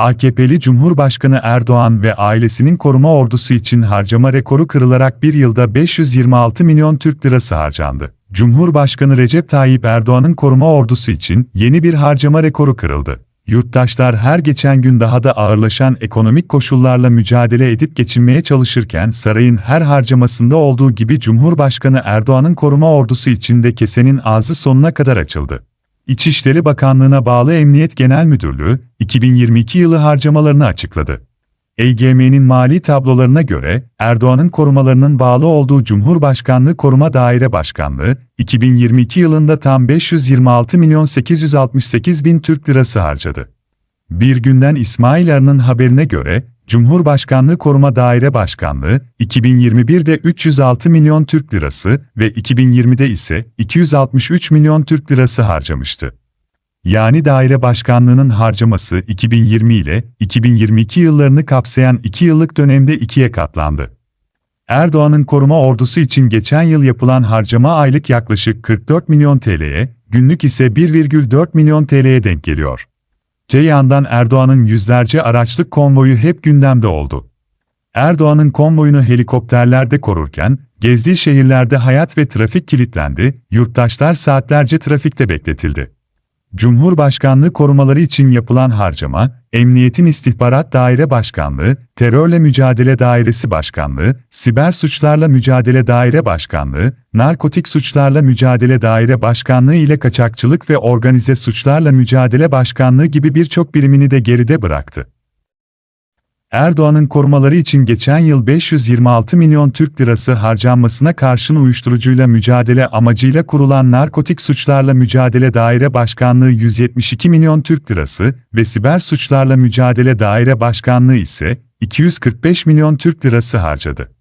AKP'li Cumhurbaşkanı Erdoğan ve ailesinin koruma ordusu için harcama rekoru kırılarak bir yılda 526 milyon Türk lirası harcandı. Cumhurbaşkanı Recep Tayyip Erdoğan'ın koruma ordusu için yeni bir harcama rekoru kırıldı. Yurttaşlar her geçen gün daha da ağırlaşan ekonomik koşullarla mücadele edip geçinmeye çalışırken sarayın her harcamasında olduğu gibi Cumhurbaşkanı Erdoğan'ın koruma ordusu için de kesenin ağzı sonuna kadar açıldı. İçişleri Bakanlığı'na bağlı Emniyet Genel Müdürlüğü, 2022 yılı harcamalarını açıkladı. EGM'nin mali tablolarına göre, Erdoğan'ın korumalarının bağlı olduğu Cumhurbaşkanlığı Koruma Daire Başkanlığı, 2022 yılında tam 526 milyon 868 bin Türk lirası harcadı. Bir günden İsmail Arı'nın haberine göre, Cumhurbaşkanlığı Koruma Daire Başkanlığı, 2021'de 306 milyon Türk lirası ve 2020'de ise 263 milyon Türk lirası harcamıştı. Yani daire başkanlığının harcaması 2020 ile 2022 yıllarını kapsayan 2 yıllık dönemde ikiye katlandı. Erdoğan'ın koruma ordusu için geçen yıl yapılan harcama aylık yaklaşık 44 milyon TL'ye, günlük ise 1,4 milyon TL'ye denk geliyor. Te yandan Erdoğan'ın yüzlerce araçlık konvoyu hep gündemde oldu. Erdoğan'ın konvoyunu helikopterlerde korurken, gezdiği şehirlerde hayat ve trafik kilitlendi, yurttaşlar saatlerce trafikte bekletildi. Cumhurbaşkanlığı korumaları için yapılan harcama, Emniyetin İstihbarat Daire Başkanlığı, Terörle Mücadele Dairesi Başkanlığı, Siber Suçlarla Mücadele Daire Başkanlığı, Narkotik Suçlarla Mücadele Daire Başkanlığı ile Kaçakçılık ve Organize Suçlarla Mücadele Başkanlığı gibi birçok birimini de geride bıraktı. Erdoğan'ın korumaları için geçen yıl 526 milyon Türk lirası harcanmasına karşın uyuşturucuyla mücadele amacıyla kurulan Narkotik Suçlarla Mücadele Daire Başkanlığı 172 milyon Türk lirası ve Siber Suçlarla Mücadele Daire Başkanlığı ise 245 milyon Türk lirası harcadı.